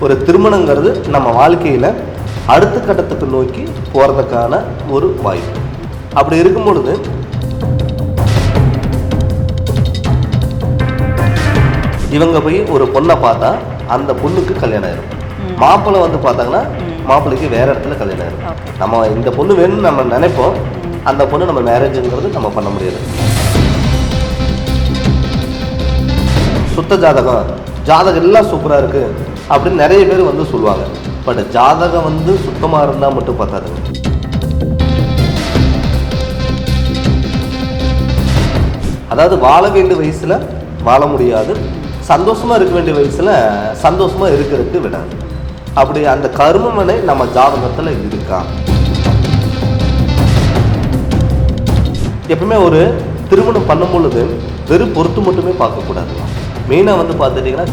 ஒரு திருமணங்கிறது நம்ம வாழ்க்கையில் அடுத்த கட்டத்துக்கு நோக்கி போகிறதுக்கான ஒரு வாய்ப்பு. அப்படி இருக்கும் பொழுது இவங்க போய் ஒரு பொண்ணை பார்த்தா அந்த பொண்ணுக்கு கல்யாணம் ஆயிரும். மாப்பிள்ளை வந்து பார்த்தாங்கன்னா மாப்பிள்ளைக்கு வேற இடத்துல கல்யாணம் ஆயிரும். நம்ம இந்த பொண்ணு வேணும்னு நம்ம நினைப்போம். அந்த பொண்ணு நம்ம மேரேஜுங்கிறது நம்ம பண்ண முடியாது. சுத்த ஜாதகம். ஜாதகம் எல்லாம் சூப்பராக இருக்கு. அப்படின்னு நிறைய பேர் வந்து சொல்லுவாங்க. பட் ஜாதகம் வந்து சுத்தமாக இருந்தால் மட்டும் பார்த்தாதுங்க அதாவது வாழ வேண்டிய வயசில் வாழ முடியாது. சந்தோஷமாக இருக்க வேண்டிய வயசில் சந்தோஷமாக இருக்கிறதுக்கு விடாது. அப்படி அந்த கர்மமனை நம்ம ஜாதகத்தில் இருக்கா? எப்பவுமே ஒரு திருமணம் பண்ணும் பொழுது வெறும் பொறுத்து மட்டுமே பார்க்கக்கூடாது. மெயினாக வந்து பார்த்துட்டிங்கன்னா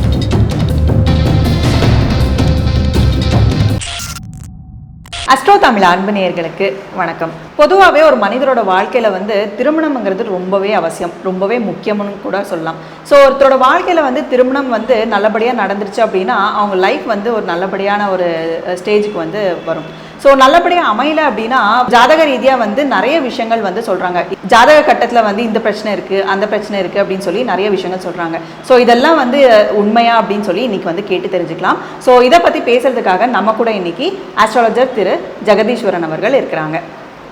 அஸ்ட்ரோ தமிழ் அன்பு நேயர்களுக்கு வணக்கம். பொதுவாகவே ஒரு மனிதரோட வாழ்க்கையில் வந்து திருமணம்ங்கிறது ரொம்பவே அவசியம். ரொம்பவே முக்கியம்னு கூட சொல்லலாம். ஸோ ஒருத்தரோட வாழ்க்கையில் வந்து திருமணம் வந்து நல்லபடியாக நடந்துருச்சு அப்படின்னா அவங்க லைஃப் வந்து ஒரு நல்லபடியான ஒரு ஸ்டேஜுக்கு வந்து வரும். ஸோ நல்லபடியாக அமையல அப்படின்னா ஜாதக ரீதியாக வந்து நிறைய விஷயங்கள் வந்து சொல்கிறாங்க ஜாதக கட்டத்தில் வந்து இந்த பிரச்சனை இருக்குது அந்த பிரச்சனை இருக்குது அப்படின்னு சொல்லி நிறைய விஷயங்கள் சொல்கிறாங்க ஸோ இதெல்லாம் வந்து உண்மையா அப்படின்னு சொல்லி இன்னைக்கு வந்து கேட்டு தெரிஞ்சுக்கலாம். ஸோ இதை பற்றி பேசுறதுக்காக நம்ம கூட இன்னைக்கு ஆஸ்ட்ராலஜர் திரு. ஜெகதீஸ்வரன் அவர்கள் இருக்கிறாங்க.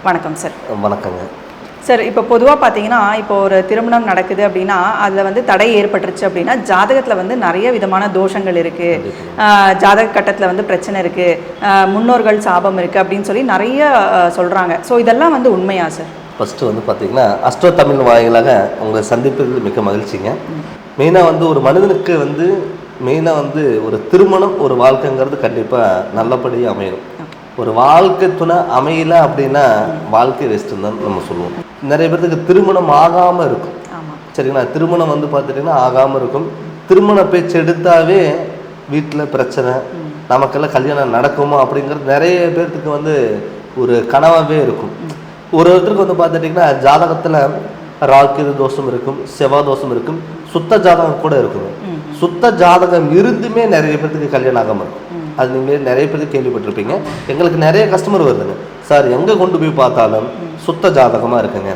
வணக்கம் சார் வணக்கங்க. சார் இப்போ பொதுவாக பார்த்தீங்கன்னா இப்போ ஒரு திருமணம் நடக்குது அப்படின்னா அதில் வந்து தடை ஏற்பட்டுருச்சு அப்படின்னா ஜாதகத்தில் வந்து நிறைய விதமான தோஷங்கள் இருக்குது ஜாதக கட்டத்தில் வந்து பிரச்சனை இருக்குது முன்னோர்கள் சாபம் இருக்குது அப்படின்னு சொல்லி நிறைய சொல்கிறாங்க ஸோ இதெல்லாம் வந்து உண்மையா சார் ஃபஸ்ட்டு வந்து பார்த்தீங்கன்னா அஸ்ட்ரோ தமிழ் வாயிலாக உங்களை சந்திப்பது மிக்க மகிழ்ச்சிங்க. மெயினாக வந்து ஒரு மனிதனுக்கு வந்து மெயினாக வந்து ஒரு திருமணம் ஒரு வாழ்க்கைங்கிறது கண்டிப்பாக நல்லபடியாக அமையணும். ஒரு வாழ்க்கை துணை அமையல அப்படின்னா வாழ்க்கை வேஸ்ட்டுன்னு தான் நம்ம சொல்லுவோம். நிறைய பேர்த்துக்கு திருமணம் ஆகாமல் இருக்கும். சரிங்களா? திருமணம் வந்து பார்த்துட்டிங்கன்னா ஆகாமல் இருக்கும். திருமண பேச்சு எடுத்தாவே வீட்டில் பிரச்சனை. நமக்கெல்லாம் கல்யாணம் நடக்குமா அப்படிங்கிறது நிறைய பேர்த்துக்கு வந்து ஒரு கனவாகவே இருக்கும். ஒரு ஒருத்தருக்கு வந்து பார்த்துட்டிங்கன்னா ஜாதகத்தில் ராக்கிது தோஷம் இருக்கும் செவ்வாய் தோஷம் இருக்கும் சுத்த ஜாதகம் கூட இருக்குங்க சுத்த ஜாதகம் இருந்துமே நிறைய பேர்த்துக்கு கல்யாணம் ஆகாமல் இருக்கும். அது நீங்கள் நிறைய பேருக்கு கேள்விப்பட்டிருப்பீங்க. எங்களுக்கு நிறைய கஸ்டமர் வருதுங்க. சார் எங்கே கொண்டு போய் பார்த்தாலும் சுத்த ஜாதகமாக இருக்குங்க.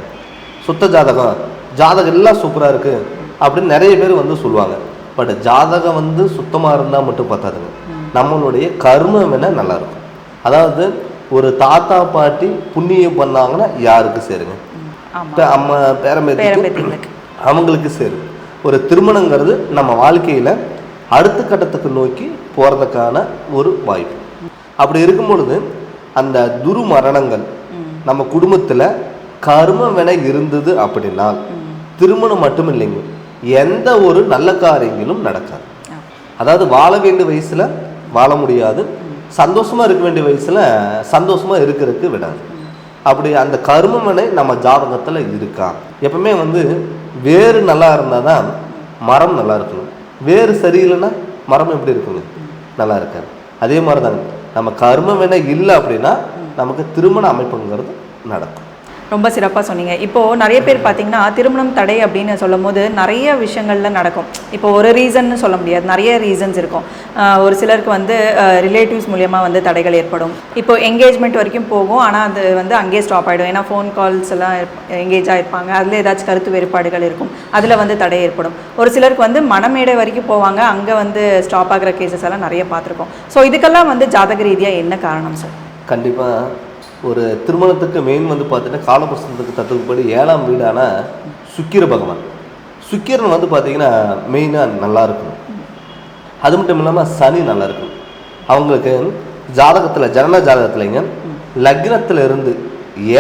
சுத்த ஜாதகம். ஜாதகம் எல்லாம் சூப்பராக இருக்குது அப்படின்னு நிறைய பேர் வந்து சொல்லுவாங்க. பட் ஜாதகம் வந்து சுத்தமாக இருந்தால் மட்டும் பார்த்தாதுங்க நம்மளுடைய கர்மம் வேணா நல்லா இருக்கும். அதாவது ஒரு தாத்தா பாட்டி புண்ணியம் பண்ணாங்கன்னா யாருக்கு சேருங்க? அம்மா பேரம்பேத்திகளுக்கு. அவங்களுக்கு சேரும். ஒரு திருமணங்கிறது நம்ம வாழ்க்கையில் அடுத்த கட்டத்துக்கு நோக்கி போகிறதுக்கான ஒரு வாய்ப்பு. அப்படி இருக்கும் பொழுது அந்த துருமரணங்கள் நம்ம குடும்பத்தில் கர்மம் என இருந்தது அப்படின்னா திருமணம் மட்டும் இல்லைங்க எந்த ஒரு நல்ல காரியங்களும் நடக்காது. அதாவது வாழ வேண்டிய வயசுல வாழ முடியாது சந்தோஷமா இருக்க வேண்டிய வயசுல சந்தோஷமா இருக்கிறதுக்கு விடாது. அப்படி அந்த கர்மமனை நம்ம ஜாதகத்துல இருக்கா? எப்பவுமே வந்து வேறு நல்லா இருந்தால் தான் மரம் நல்லா இருக்கணும். வேறு சரியில்லைன்னா மரம் எப்படி இருக்குங்க? நல்லா இருக்காது. அதே மாதிரி தாங்க நம்ம கர்மம் இல்லை அப்படின்னா நமக்கு திருமண அமைப்புங்கிறது நடக்கும். ரொம்ப சிறப்பாக சொன்னீங்க. இப்போது நிறைய பேர் பார்த்தீங்கன்னா திருமணம் தடை அப்படின்னு சொல்லும் போது நிறைய விஷயங்கள்ல நடக்கும். இப்போ ஒரு ரீசன்னு சொல்ல முடியாது. நிறைய ரீசன்ஸ் இருக்கும். ஒரு சிலருக்கு வந்து ரிலேட்டிவ்ஸ் மூலியமாக வந்து தடைகள் ஏற்படும். இப்போ என்கேஜ்மெண்ட் வரைக்கும் போகும். ஆனால் அது வந்து அங்கேயே ஸ்டாப் ஆகிடும் ஏன்னா ஃபோன் கால்ஸ் எல்லாம் எங்கேஜ் ஆகிருப்பாங்க அதில் ஏதாச்சும் கருத்து வேறுபாடுகள் இருக்கும். அதில் வந்து தடை ஏற்படும். ஒரு சிலருக்கு வந்து மனமேடை வரைக்கும் போவாங்க. அங்கே வந்து ஸ்டாப் ஆகிற கேசஸ் எல்லாம் நிறைய பார்த்துருக்கோம். ஸோ இதுக்கெல்லாம் வந்து ஜாதக ரீதியாக என்ன காரணம் சார் கண்டிப்பாக ஒரு திருமணத்துக்கு மெயின் வந்து பார்த்தீங்கன்னா காலபுஸ்தகத்துக்கு தத்துவப்படி ஏழாம் வீடான சுக்கிர பகவான். சுக்கிரன் வந்து பார்த்தீங்கன்னா மெயினாக நல்லா இருக்கணும். அது மட்டும் இல்லாமல் சனி நல்லா இருக்கணும். அவங்களுக்கு ஜாதகத்தில் ஜனன ஜாதகத்துலைங்க லக்னத்துல இருந்து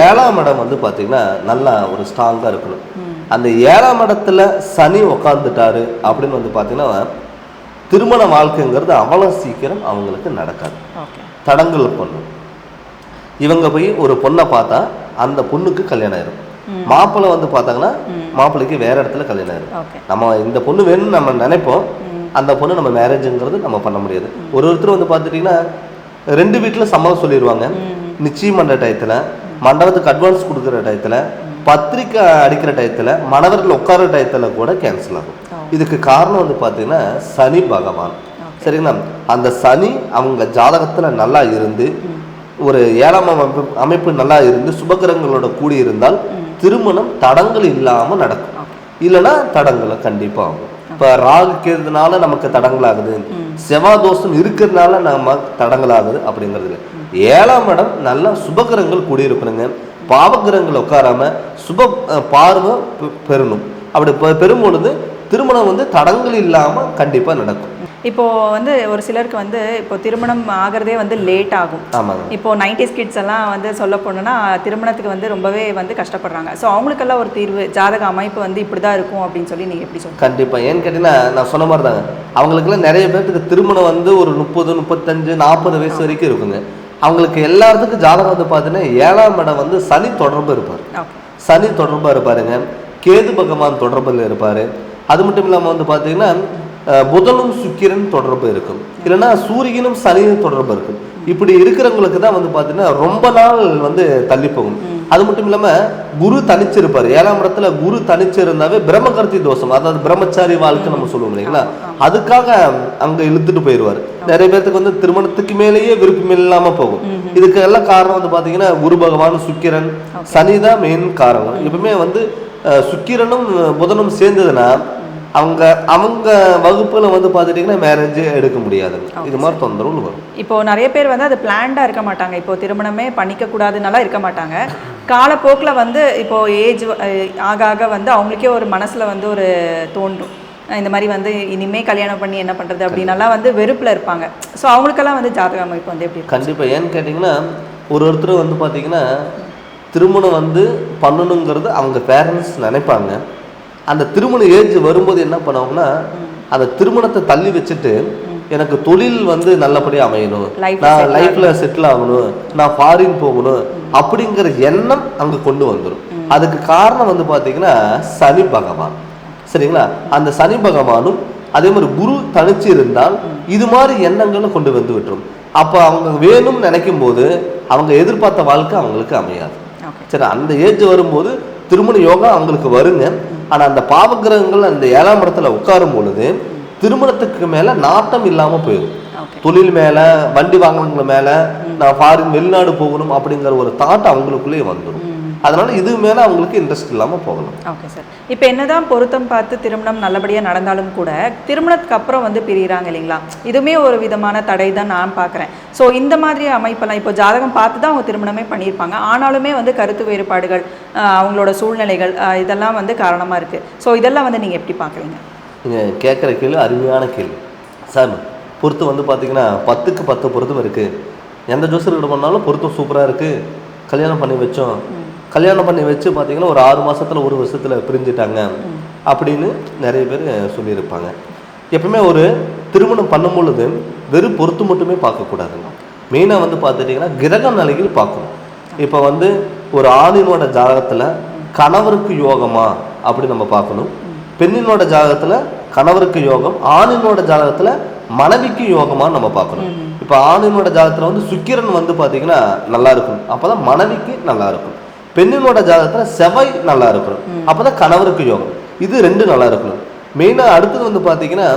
ஏழாம் இடம் வந்து பார்த்தீங்கன்னா நல்லா ஒரு ஸ்ட்ராங்காக இருக்கணும். அந்த ஏழாம் இடத்துல சனி உக்காந்துட்டாரு அப்படின்னு வந்து பார்த்தீங்கன்னா திருமண வாழ்க்கைங்கிறது அவ்வளோ சீக்கிரம் அவங்களுக்கு நடக்காது. தடங்கல் பண்ணும். இவங்க போய் ஒரு பொண்ணை பார்த்தா அந்த பொண்ணுக்கு கல்யாணம் ஆயிரும். மாப்பிள்ளை வந்து பார்த்தாங்கன்னா மாப்பிள்ளைக்கு வேற இடத்துல கல்யாணம் ஆயிரும். நம்ம இந்த பொண்ணு வேணும்னு நம்ம நினைப்போம். அந்த பொண்ணு நம்ம மேரேஜுங்கிறது நம்ம பண்ண முடியாது. ஒரு ஒருத்தர் வந்து பார்த்துட்டிங்கன்னா ரெண்டு வீட்டில் சம்மதம் சொல்லிடுவாங்க நிச்சயம் பண்ணுற டயத்தில் மண்டபத்துக்கு அட்வான்ஸ் கொடுக்குற டயத்தில் பத்திரிக்கை அடிக்கிற டயத்தில் மணவர்கள் உட்கார டயத்தில் கூட கேன்சல் ஆகும். இதுக்கு காரணம் வந்து பார்த்தீங்கன்னா சனி பகவான். சரிங்களா? அந்த சனி அவங்க ஜாதகத்துல நல்லா இருந்து ஒரு ஏழாம் அமைப்பு அமைப்பு நல்லா இருந்து சுபகிரகங்களோட கூடி இருந்தால் திருமணம் தடங்கள் இல்லாம நடக்கும். இல்லைன்னா தடங்கள் கண்டிப்பா ஆகும். இப்ப ராகு கேதுனால நமக்கு தடங்கள் ஆகுது செவ்வாய் தோஷம் இருக்கிறதுனால நம்ம தடங்கள் ஆகுது அப்படிங்கிறது. ஏழாம் இடம் நல்ல சுபகிரகங்கள் கூடியிருக்கணுங்க பாவகிரகங்கள் உட்காராம சுப பார்வை பெறணும். அப்படி பெறும் பொழுது திருமணம் வந்து தடங்கள் இல்லாம கண்டிப்பா நடக்கும். இப்போ வந்து ஒரு சிலருக்கு வந்து இப்போ திருமணம் ஆகிறதே வந்து லேட் ஆகும். ஆமாங்க. இப்போ நைன்டிஸ் கிட்ஸ் எல்லாம் வந்து சொல்ல போனோம்னா திருமணத்துக்கு வந்து ரொம்பவே வந்து கஷ்டப்படுறாங்க. ஸோ அவங்களுக்கெல்லாம் ஒரு தீர்வு ஜாதக அமைப்பு வந்து இப்படி தான் இருக்கும் அப்படின்னு சொல்லி நீங்கள் எப்படி சொல்லுங்க கண்டிப்பா. ஏன்னு கேட்டீங்கன்னா நான் சொன்ன மாதிரி தாங்க அவங்களுக்குலாம் நிறைய பேர்த்துக்கு திருமணம் வந்து ஒரு முப்பது முப்பத்தஞ்சு நாற்பது வயசு வரைக்கும் இருக்குங்க. அவங்களுக்கு எல்லாத்துக்கும் ஜாதகம் வந்து பார்த்தீங்கன்னா ஏழாம் இடம் வந்து சனி தொடர்பு இருப்பார். சனி தொடர்பா இருப்பாருங்க. கேது பகவான் தொடர்பில் இருப்பாரு. அது மட்டும் இல்லாம வந்து பார்த்தீங்கன்னா புதனும் சுக்கிரன் தொடர்பு இருக்கும். இல்லைன்னா சூரியனும் சனியும் தொடர்பு இருக்கும். இப்படி இருக்கிறவங்களுக்கு தான் வந்து பார்த்தீங்கன்னா ரொம்ப நாள் வந்து தள்ளி போகும். அது மட்டும் இல்லாமல் குரு தனிச்சிருப்பார். ஏழாம் இடத்துல குரு தனிச்சிருந்தாவே பிரம்மகர்த்தி தோஷம். அதாவது பிரம்மச்சாரி வாழ்க்கை நம்ம சொல்லுவோம் இல்லைங்களா? அதுக்காக அங்க இழுத்துட்டு போயிடுவார் நிறைய பேர்த்துக்கு வந்து திருமணத்துக்கு மேலேயே விருப்பம் இல்லாம போகும். இதுக்கு எல்லாம் காரணம் வந்து பாத்தீங்கன்னா குரு பகவான் சுக்கிரன் சனி தான் மெயின் காரணம். எப்பவுமே வந்து சுக்கிரனும் புதனும் சேர்ந்ததுன்னா அவங்க அவங்க வகுப்புல வந்து பார்த்துட்டிங்கன்னா மேரேஜ் எடுக்க முடியாது. இது மாதிரி தொந்தரவு வரும். இப்போ நிறைய பேர் வந்து அது பிளான்டாக இருக்க மாட்டாங்க. இப்போ திருமணமே பண்ணிக்க கூடாதுனாலாம் இருக்க மாட்டாங்க. காலப்போக்கில் வந்து இப்போ ஏஜ் ஆக ஆக வந்து அவங்களுக்கே ஒரு மனசுல வந்து ஒரு தோன்றும். இந்த மாதிரி வந்து இனிமே கல்யாணம் பண்ணி என்ன பண்றது அப்படின்னலாம் வந்து வெறுப்புல இருப்பாங்க. ஸோ அவங்களுக்கெல்லாம் வந்து ஜாதக அமைப்பு வந்து எப்படி இருக்கும் கண்டிப்பா. ஏன்னு கேட்டிங்கன்னா ஒரு ஒருத்தர் வந்து பார்த்தீங்கன்னா திருமணம் வந்து பண்ணணுங்கிறது அவங்க பேரண்ட்ஸ் நினைப்பாங்க. அந்த திருமண ஏஜ் வரும்போது என்ன பண்ணுவாங்கன்னா அந்த திருமணத்தை தள்ளி வச்சுட்டு எனக்கு தொழில் வந்து நல்லபடியா அமையணும். நான் லைஃப்ல செட்டில் ஆகணும். நான் ஃபாரின் போகணும் அப்படிங்கிற எண்ணம் அங்க கொண்டு வந்துடும் அதுக்கு காரணம் வந்து பார்த்தீங்கன்னா சனி பகவான். சரிங்களா? அந்த சனி பகவானும் அதே மாதிரி குரு தனிச்சு இருந்தால் இது மாதிரி எண்ணங்களை கொண்டு வந்து விட்டுரும். அப்போ அவங்க வேணும்னு நினைக்கும் போது அவங்க எதிர்பார்த்த வாழ்க்கை அவங்களுக்கு அமையாது. சரி அந்த ஏஜ் வரும்போது திருமண யோகா அவங்களுக்கு வருங்க. ஆனா அந்த பாவகிரகங்கள் அந்த ஏழாம் இடத்துல உட்காரும் பொழுது திருமணத்துக்கு மேல நாட்டம் இல்லாம போயிடும் தொழில் மேல வண்டி வாங்குறவங்க மேல நான் ஃபாரின் வெளிநாடு போகணும் அப்படிங்கிற ஒரு தாட் அவங்களுக்குள்ளேயே வந்துடும் அதனால இது மேல அவங்களுக்கு இன்ட்ரெஸ்ட் இல்லாம போகலாம் ஓகே சார் இப்போ என்னதான் பொருத்தம் பார்த்து திருமணம் நல்லபடியாக நடந்தாலும் கூட திருமணத்துக்கு அப்புறம் வந்து பிரிகிறாங்க இல்லைங்களா? இதுவுமே ஒரு விதமான தடை தான் நான் பார்க்குறேன் ஸோ இந்த மாதிரி அமைப்பெல்லாம் இப்போ ஜாதகம் பார்த்து தான் அவங்க திருமணமே பண்ணியிருப்பாங்க. ஆனாலுமே வந்து கருத்து வேறுபாடுகள் அவங்களோட சூழ்நிலைகள் இதெல்லாம் வந்து காரணமாக இருக்குது ஸோ இதெல்லாம் வந்து நீங்கள் எப்படி பார்க்குறீங்க நீங்க கேட்குற கேள்வி அருமையான கேள்வி. சார் பொருத்தம் வந்து பார்த்தீங்கன்னா பத்துக்கு பத்து பொருத்தம் இருக்கு. எந்த ஜோசர்கிட்ட பண்ணாலும் பொருத்தம் சூப்பரா இருக்கு. கல்யாணம் பண்ணி வச்சோம். கல்யாணம் பண்ணி வச்சு பார்த்தீங்கன்னா ஒரு ஆறு மாசத்துல ஒரு வருஷத்துல பிரிஞ்சுட்டாங்க. அப்படின்னு நிறைய பேர் சொல்லியிருப்பாங்க. எப்பவுமே ஒரு திருமணம் பண்ணும் பொழுது வெறும் பொருத்து மட்டுமே பார்க்கக்கூடாதுங்க மெயினாக வந்து பார்த்துட்டிங்கன்னா கிரக நிலைகள் பார்க்கணும். இப்போ வந்து ஒரு ஆணினோட ஜாதகத்துல கணவருக்கு யோகமா அப்படி நம்ம பார்க்கணும். பெண்ணினோட ஜாதகத்துல கணவருக்கு யோகம் ஆணினோட ஜாதகத்துல மனைவிக்கு யோகமான்னு நம்ம பார்க்கணும். இப்போ ஆணினோட ஜாதகத்துல வந்து சுக்கிரன் வந்து பார்த்தீங்கன்னா நல்லா இருக்கும் அப்பதான் மனைவிக்கு நல்லா இருக்கும். பெண்ணினோட ஜாதகத்துல செவ்வாய் நல்லா இருக்கணும். அப்பதான் கணவருக்கு யோகம். இது ரெண்டு நல்லா இருக்கணும். மெயினா அடுத்தது வந்து பார்த்தீங்கன்னா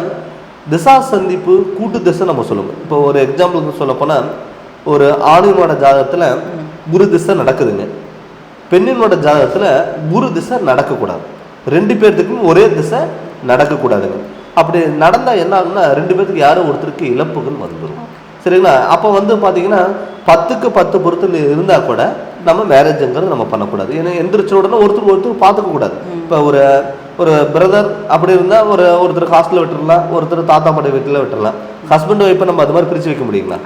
திசா சந்திப்பு கூட்டு திசை நம்ம சொல்லுவோம். இப்போ ஒரு எக்ஸாம்பிளுக்கு சொல்ல போனா ஒரு ஆணினோட ஜாதகத்துல குரு திசை நடக்குதுங்க. பெண்ணினோட ஜாதகத்துல குரு திசை நடக்கக்கூடாது. ரெண்டு பேர்த்துக்கும் ஒரே திசை நடக்கக்கூடாதுங்க. அப்படி நடந்தா என்ன ஆகும்னா ரெண்டு பேர்த்துக்கு யாரோ ஒருத்தருக்கு இழப்புகள் வந்துடும் சரிங்களா? அப்போ வந்து பார்த்தீங்கன்னா பத்துக்கு பத்து பொறுத்து இருந்தா கூட நம்ம மேரேஜுங்கிறது நம்ம பண்ணக்கூடாது. ஏன்னா எந்திரிச்ச உடனே ஒருத்தருக்கு ஒருத்தர் பார்த்துக்க கூடாது. இப்போ ஒரு ஒரு பிரதர் அப்படி இருந்தா ஒரு ஒருத்தர் ஹாஸ்டலில் விட்டுறலாம் ஒருத்தர் தாத்தா பாட்டி வீட்டில் விட்டுறலாம். ஹஸ்பண்ட் ஒய்ஃபை நம்ம அது மாதிரி பிரித்து வைக்க முடியுங்களா?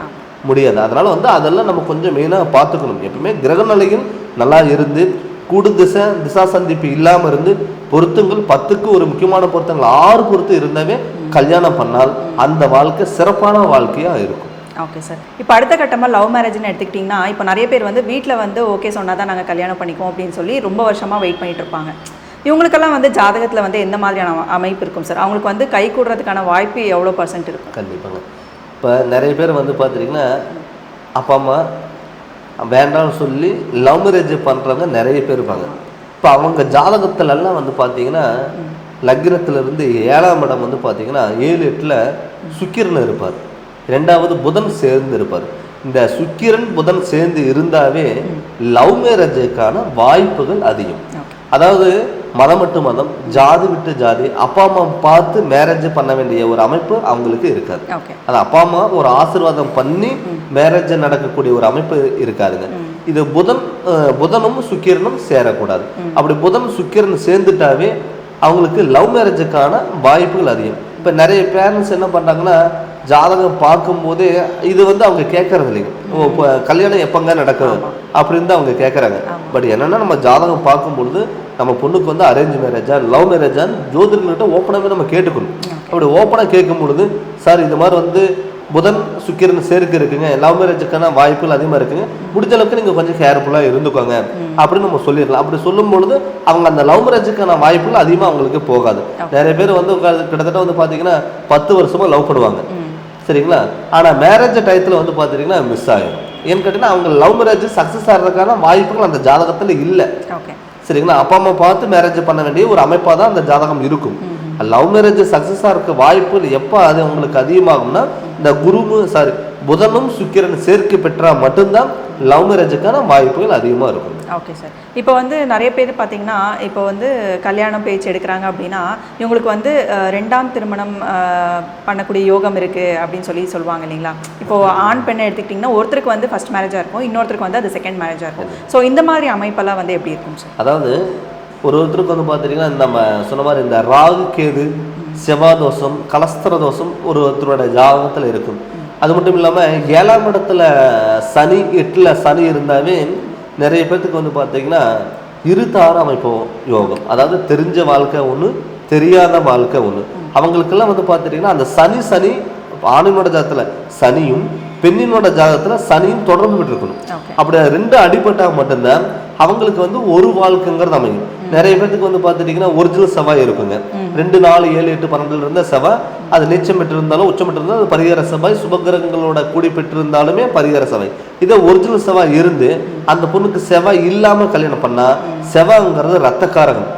முடியாது. அதனால வந்து அதெல்லாம் நம்ம கொஞ்சம் மெயினாக பார்த்துக்கணும். எப்பவுமே கிரக நிலையில் நல்லா இருந்து கூடு திசை திசா சந்திப்பு இல்லாமல் இருந்து பொருத்தங்கள் பத்துக்கு ஒரு முக்கியமான பொருத்தங்கள் ஆறு பொருத்தம் இருந்தாவே கல்யாணம் பண்ணால் அந்த வாழ்க்கை சிறப்பான வாழ்க்கையா இருக்கும். ஓகே சார் இப்போ அடுத்த கட்டமாக லவ் மேரேஜ்னு எடுத்துக்கிட்டிங்கன்னா இப்போ நிறைய பேர் வந்து வீட்டில் வந்து ஓகே சொன்னால் தான் நாங்கள் கல்யாணம் பண்ணிக்குவோம் அப்படின்னு சொல்லி ரொம்ப வருஷமாக வெயிட் பண்ணிட்டு இருப்பாங்க. இவங்களுக்கெல்லாம் வந்து ஜாதகத்தில் வந்து எந்த மாதிரியான அம- அமைப்பு இருக்கும் சார் அவங்களுக்கு வந்து கை கூடுறதுக்கான வாய்ப்பு எவ்வளோ பர்சன்ட் இருக்கும்? கண்டிப்பாங்க. இப்போ நிறைய பேர் வந்து பார்த்துட்டிங்கன்னா அப்பா அம்மா வேண்டாம்னு சொல்லி லவ் மேரேஜ் பண்ணுறவங்க நிறைய பேர் இருப்பாங்க. இப்போ அவங்க ஜாதகத்துலலாம் வந்து பார்த்தீங்கன்னா லக்னத்திலிருந்து ஏழாம் இடம் வந்து பார்த்தீங்கன்னா ஏழு எட்டில் சுக்கிரன் இருப்பார். ரெண்டாவது புதன் சேர்ந்து இருப்பார் இந்த சுக்கிரன் புதன் சேர்ந்து இருந்தாவே லவ் மேரேஜுக்கான வாய்ப்புகள் அதிகம். அதாவது மதம் விட்டு மதம் ஜாதி விட்டு ஜாதி அப்பா அம்மா பார்த்து மேரேஜ் பண்ண வேண்டிய ஒரு அமைப்பு அவங்களுக்கு இருக்காது. அது அப்பா அம்மா ஒரு ஆசீர்வாதம் பண்ணி மேரேஜ் நடக்கக்கூடிய ஒரு அமைப்பு இருக்காதுங்க. இது புதன் புதனும் சுக்கிரனும் சேரக்கூடாது. அப்படி புதன் சுக்கிரன் சேர்ந்துட்டாவே அவங்களுக்கு லவ் மேரேஜுக்கான வாய்ப்புகள் அதிகம். இப்போ நிறைய பேரண்ட்ஸ் என்ன பண்ணுறாங்கன்னா ஜாதகம் பார்க்கும்போதே இது வந்து அவங்க கேட்கறது இல்லைங்க. இப்போ கல்யாணம் எப்பங்க நடக்கும் அப்படின்னு தான் அவங்க கேட்குறாங்க. பட் என்னன்னா நம்ம ஜாதகம் பார்க்கும்பொழுது நம்ம பொண்ணுக்கு வந்து அரேஞ்ச் மேரேஜா லவ் மேரேஜான்னு ஜோதிடர்கிட்ட ஓப்பனாகவே நம்ம கேட்டுக்கணும். அப்படி ஓப்பனாக கேட்கும் பொழுது சார் இது மாதிரி வந்து புதன் சுக்கிரன் சேர்க்கை இருக்குங்க. லவ் மேரேஜுக்கான வாய்ப்புகள் அதிகமாக இருக்குங்க. முடிஞ்ச அளவுக்கு நீங்கள் கொஞ்சம் கேர்ஃபுல்லாக இருந்துக்கோங்க. அப்படின்னு நம்ம சொல்லிடலாம். அப்படி சொல்லும் பொழுது அவங்க அந்த லவ் மேரேஜுக்கான வாய்ப்புகள் அதிகமாக அவங்களுக்கு போகாது. நிறைய பேர் வந்து கிட்டத்தட்ட வந்து பார்த்தீங்கன்னா பத்து வருஷமா லவ் பண்ணுவாங்க. சரிங்களா? ஆனால் மேரேஜ் டயத்தில் வந்து பார்த்தீங்கன்னா மிஸ் ஆகிடும் ஏன்னு கேட்டிங்கன்னா அவங்க லவ் மேரேஜ் சக்ஸஸ் ஆகிறதுக்கான வாய்ப்புகள் அந்த ஜாதகத்தில் இல்லை. சரிங்களா? அப்பா அம்மா பார்த்து மேரேஜ் பண்ண வேண்டிய ஒரு அமைப்பாக தான் அந்த ஜாதகம் இருக்கும். லவ் மேரேஜ் சக்ஸஸாக இருக்க வாய்ப்புகள் எப்போ அது உங்களுக்கு அதிகமாகும்னா இந்த குருமு சாரி புதனும் சுக்கிரன் சேர்க்கை பெற்றால் மட்டும்தான் லவ் மேரேஜுக்கான வாய்ப்புகள் அதிகமாக இருக்கும். ஓகே சார் இப்போ வந்து நிறைய பேர் பார்த்தீங்கன்னா இப்போ வந்து கல்யாணம் பேச்சு எடுக்கிறாங்க அப்படின்னா இவங்களுக்கு வந்து ரெண்டாம் திருமணம் பண்ணக்கூடிய யோகம் இருக்குது அப்படின்னு சொல்லி சொல்லுவாங்க இல்லைங்களா? இப்போ ஆண் பெண்ணை எடுத்துக்கிட்டிங்கன்னா ஒருத்தருக்கு வந்து ஃபர்ஸ்ட் மேரேஜாக இருக்கும் இன்னொருத்தருக்கு வந்து அது செகண்ட் மேரேஜாக இருக்கும். ஸோ இந்த மாதிரி அமைப்பெல்லாம் வந்து எப்படி இருக்கும் சார் அதாவது ஒரு ஒருத்தருக்கு வந்து பார்த்தீங்கன்னா நம்ம சொன்ன மாதிரி இந்த ராகு கேது செவ்வாய் தோஷம் கலஸ்திர தோஷம் ஒரு ஒருத்தரோட ஜாதகத்தில் இருக்கும். அது மட்டும் இல்லாமல் ஏழாம் இடத்துல சனி எட்டில் சனி இருந்தாவே நிறைய பேர்த்துக்கு வந்து பார்த்தீங்கன்னா இருதார அமைப்பு யோகம். அதாவது தெரிஞ்ச வாழ்க்கை ஒன்று தெரியாத வாழ்க்கை ஒன்று அவங்களுக்கெல்லாம் வந்து பார்த்துட்டிங்கன்னா அந்த சனி சனி ஆணினோட ஜாதகத்தில் சனியும் பெண்ணினோட ஜாதகத்தில் சனியும் தொடர்பு பெற்றிருக்கணும். ஓகே. அப்படி ரெண்டு அடிபட்டால் மட்டும்தான் அவங்களுக்கு வந்து ஒரு வாழ்க்கைங்கிறது அமையும். நிறைய பேத்துக்கு வந்து பார்த்துட்டிங்கன்னா ஒரிஜினல் செவ்வாய் இருக்குங்க. ரெண்டு நாலு ஏழு எட்டு பன்னெண்டுல இருந்த செவ்வாய் அது நீச்சம் பெற்றிருந்தாலும் உச்சம் பெற்றிருந்தாலும் அது பரிகார செவ்வாய் சுபகிரகங்களோட கூடி பெற்றிருந்தாலுமே பரிகார செவ்வாய். இதே ஒரிஜினல் செவ்வாய் இருந்து அந்த பொண்ணுக்கு செவ்வாய் இல்லாமல் கல்யாணம் பண்ணா செவ்வாய்ங்கிறது ரத்தக்காரகம்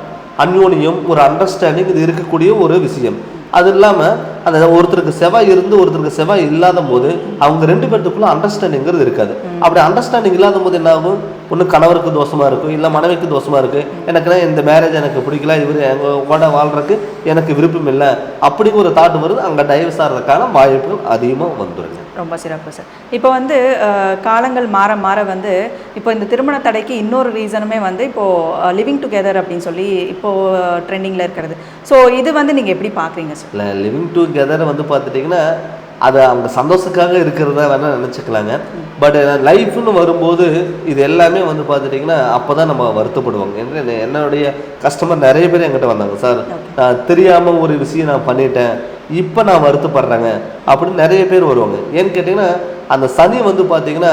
அந்யோனியம் ஒரு அண்டர்ஸ்டாண்டிங் இது இருக்கக்கூடிய ஒரு விஷயம். அது இல்லாமல் அந்த ஒருத்தருக்கு செவ்வாய் இருந்து ஒருத்தருக்கு செவ்வாய் இல்லாத போது அவங்க ரெண்டு பேர்த்துக்குள்ள அண்டர்ஸ்டாண்டிங்கிறது இருக்காது. அப்படி அண்டர்ஸ்டாண்டிங் இல்லாத போது என்ன ஆகும்? ஒன்று கணவருக்கு தோஷமாக இருக்கும் இல்லை மனைவிக்கு தோஷமாக இருக்குது எனக்குன்னா இந்த மேரேஜ் எனக்கு பிடிக்கல இவர் எங்கள் கூட வாழ்றதுக்கு எனக்கு விருப்பம் இல்லை. அப்படிங்கிற ஒரு தாட் வருது. அங்கே டைவர்ஸ் ஆகிறதுக்கான வாய்ப்புகள் அதிகமாக வந்துருங்க. ரொம்ப சிறப்பு சார். இப்போ வந்து காலங்கள் மாற மாற வந்து இப்போ இந்த திருமண தடைக்கு இன்னொரு ரீசனுமே வந்து இப்போது லிவிங் டுகெதர் அப்படின்னு சொல்லி இப்போது ட்ரெண்டிங்கில் இருக்கிறது. ஸோ இது வந்து நீங்கள் எப்படி பார்க்குறீங்க சார்? இல்லை லிவிங் டுகெதர் வந்து பார்த்துட்டிங்கன்னா அது அவங்க சந்தோஷத்துக்காக இருக்கிறதா வேணால் நினச்சிக்கலாங்க. பட் லைஃப்னு வரும்போது இது எல்லாமே வந்து பார்த்துட்டிங்கன்னா அப்போ தான் நம்ம வருத்தப்படுவாங்க. என்ன- என்னுடைய கஸ்டமர் நிறைய பேர் என்கிட்ட வந்தாங்க. சார் நான் தெரியாமல் ஒரு விஷயம் நான் பண்ணிட்டேன். இப்போ நான் வருத்தப்படுறேங்க. அப்படின்னு நிறைய பேர் வருவாங்க. ஏன்னு கேட்டிங்கன்னா அந்த சனி வந்து பார்த்தீங்கன்னா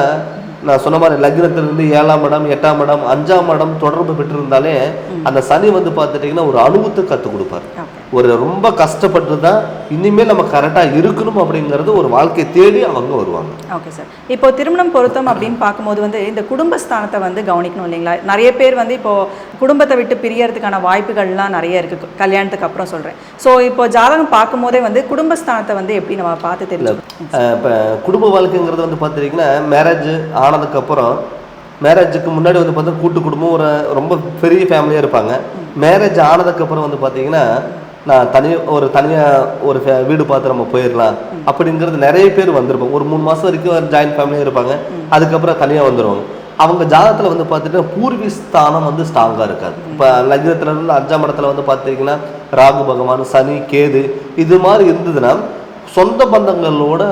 நான் சொன்ன மாதிரி லக்னத்திலிருந்து ஏழாம் இடம் எட்டாம் இடம் அஞ்சாம் இடம் தொடர்பு பெற்றிருந்தாலே அந்த சனி வந்து பார்த்துட்டிங்கன்னா ஒரு அனுபவத்தை கற்றுக் கொடுப்பார். ஒரு ரொம்ப கஷ்டப்பட்டு தான் இனிமேல் நம்ம கரெக்டாக இருக்கணும் அப்படிங்கிறது ஒரு வாழ்க்கையை தேடி அவங்க வருவாங்க. Okay sir. இப்போ திருமணம் பொருத்தம் அப்படின்னு பார்க்கும்போது வந்து இந்த குடும்பஸ்தானத்தை வந்து கவனிக்கணும் இல்லைங்களா? நிறைய பேர் வந்து இப்போ குடும்பத்தை விட்டு பிரியறதுக்கான வாய்ப்புகள்லாம் நிறைய இருக்கு. கல்யாணத்துக்கு அப்புறம் சொல்றேன். ஸோ இப்போ ஜாதகம் பார்க்கும்போதே வந்து குடும்பஸ்தானத்தை வந்து எப்படி நம்ம பார்த்து தெரிஞ்சுக்கணும்? இப்போ குடும்ப வாழ்க்கைங்கிறது வந்து பார்த்துட்டிங்கன்னா மேரேஜ் ஆனதுக்கப்புறம் மேரேஜுக்கு முன்னாடி வந்து பார்த்தா கூட்டு குடும்பம் ஒரு ரொம்ப பெரிய ஃபேமிலியாக இருப்பாங்க. மேரேஜ் ஆனதுக்கப்புறம் வந்து பார்த்தீங்கன்னா நான் தனி ஒரு தனியாக ஒரு வீடு பார்த்து நம்ம போயிடலாம் அப்படிங்கிறது நிறைய பேர் வந்திருப்பாங்க. ஒரு மூணு மாதம் வரைக்கும் ஜாயின்ட் ஃபேமிலியாக இருப்பாங்க. அதுக்கப்புறம் தனியாக வந்துடுவாங்க அவங்க ஜாதகத்தில் வந்து பார்த்துட்டு பூர்வி ஸ்தானம் வந்து ஸ்ட்ராங்காக இருக்காது. இப்போ லக்னத்துல இருந்து அஞ்சாம் இடத்துல வந்து பார்த்தீங்கன்னா ராகு பகவான் சனி கேது இது மாதிரி இருந்ததுன்னா சொந்த பந்தங்களோட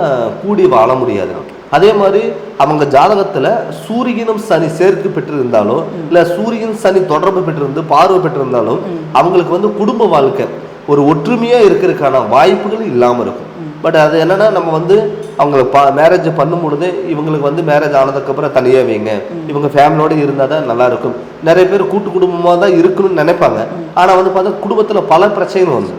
கூடி வாழ முடியாது. அதே மாதிரி அவங்க ஜாதகத்துல சூரியனும் சனி சேர்த்து பெற்றிருந்தாலும் இல்ல சூரியன் சனி தொடர்பு பெற்றிருந்து பார்வை பெற்றிருந்தாலும் அவங்களுக்கு வந்து குடும்ப வாழ்க்கை ஒரு ஒற்றுமையா இருக்கிறதுக்கான வாய்ப்புகள் இல்லாம இருக்கும். பட் அது என்னன்னா நம்ம வந்து அவங்க பா மேரேஜ் பண்ணும் பொழுது இவங்களுக்கு வந்து மேரேஜ் ஆனதுக்கப்புறம் தனியாக வைங்க. இவங்க ஃபேமிலியோட இருந்தால் தான் நல்லா இருக்கும். நிறைய பேர் கூட்டு குடும்பமாக தான் இருக்கணும்னு நினைப்பாங்க. ஆனால் வந்து பார்த்தா குடும்பத்தில் பல பிரச்சனைகள் வந்து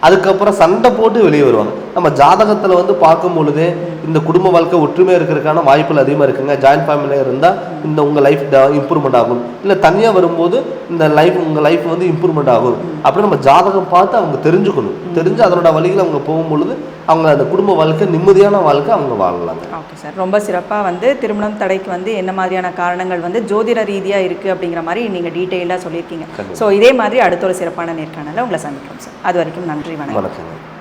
அதுக்கப்புறம் சண்டை போட்டு வெளியே வருவாங்க. நம்ம ஜாதகத்தில் வந்து பார்க்கும் பொழுது இந்த குடும்ப வாழ்க்கை ஒற்றுமையா இருக்கிறதுக்கான வாய்ப்புகள் அதிகமா இருக்குங்க. ஜாயின்ட் ஃபேமிலியா இருந்தா இந்த உங்க லைஃப் இம்ப்ரூவ்மெண்ட் ஆகும். இல்ல தனியா வரும்போது இந்த லைஃப் உங்க லைஃப் வந்து இம்ப்ரூவ்மெண்ட் ஆகும். அப்படின்னு நம்ம ஜாதகம் பார்த்து அவங்க தெரிஞ்சுக்கணும். தெரிஞ்சு அதனோட வழியில் அவங்க போகும் பொழுது அவங்க அந்த குடும்ப வாழ்க்கை நிம்மதியான வாழ்க்கை அவங்க வாழலாம். ஓகே சார் ரொம்ப சிறப்பாக வந்து திருமணம் தடைக்கு வந்து என்ன மாதிரியான காரணங்கள் வந்து ஜோதிட ரீதியாக இருக்குது அப்படிங்கிற மாதிரி நீங்கள் டீட்டெயிலாக சொல்லியிருக்கீங்க. ஸோ இதே மாதிரி அடுத்த ஒரு சிறப்பான நேர்காணல உங்களை சந்திக்கிறோம் சார் அது வரைக்கும் நன்றி வணக்கம்.